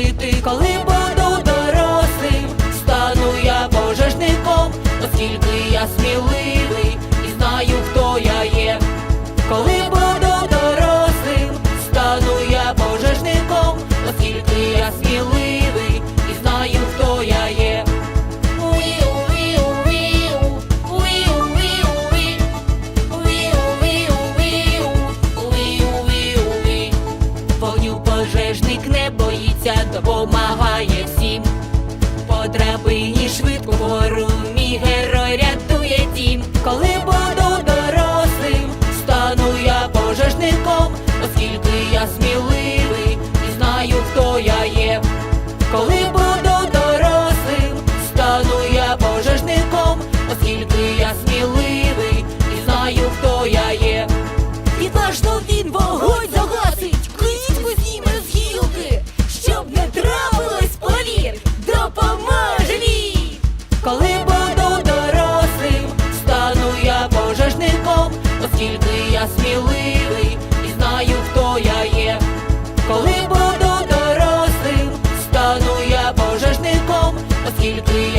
запросити, коли буду дорослим, стану я пожежником, оскільки я сміливий і знаю, хто я є. Коли не допомагає всім. По оскільки я сміливий і знаю, хто я є. Коли буду дорослим, стану я пожежником, оскільки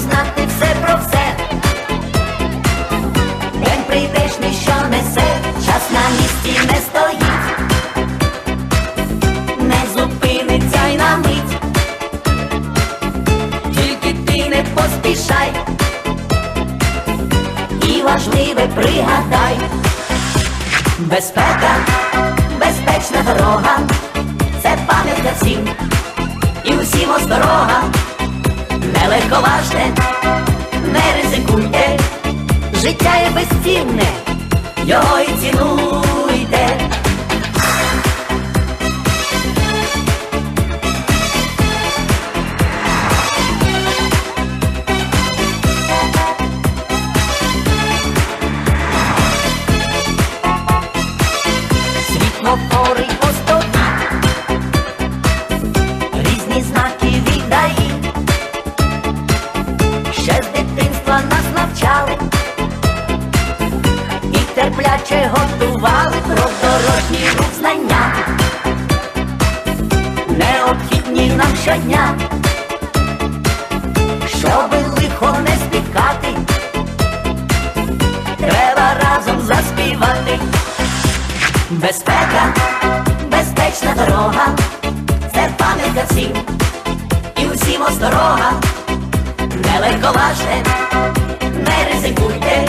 знати все про все. День прийдешний, що несе, час на місці не стоїть, не зупиниться й на мить, тільки ти не поспішай, і важливе пригадай. Безпека, безпечна дорога, не не ризикуйте, життя є безцінне, його і цінуйте. Терпляче готували про дорожній рух знання, необхідні нам щодня, щоби лихо не спіткати, треба разом заспівати. Безпека, безпечна дорога, це пам'ятка всім, і усім осторога, не легковажне, не ризикуйте,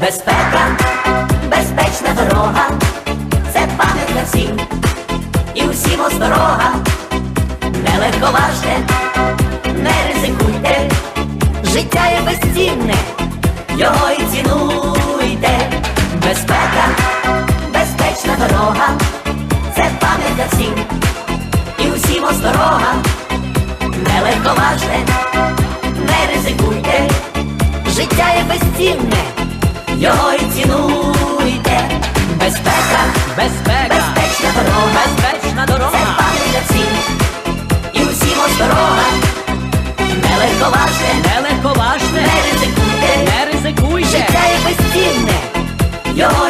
Безпека, безпечна дорога, це пам'ятка всім і усім оздорога. Не легковажте, не ризикуйте, життя є безцінне, його і цінуйте. Безпека, безпечна дорога, це пам'ятка всім і усім оздорога. Не легковажте, не ризикуйте, життя є безцінне його і цінуйте, безпека, Безпека, безпечна дорога, безпечна дорога, це пане для всіх, і усім осторога, не легковажте, Не легковажне, не ризикуйте. не ризикуйте. Життя є безцінне, його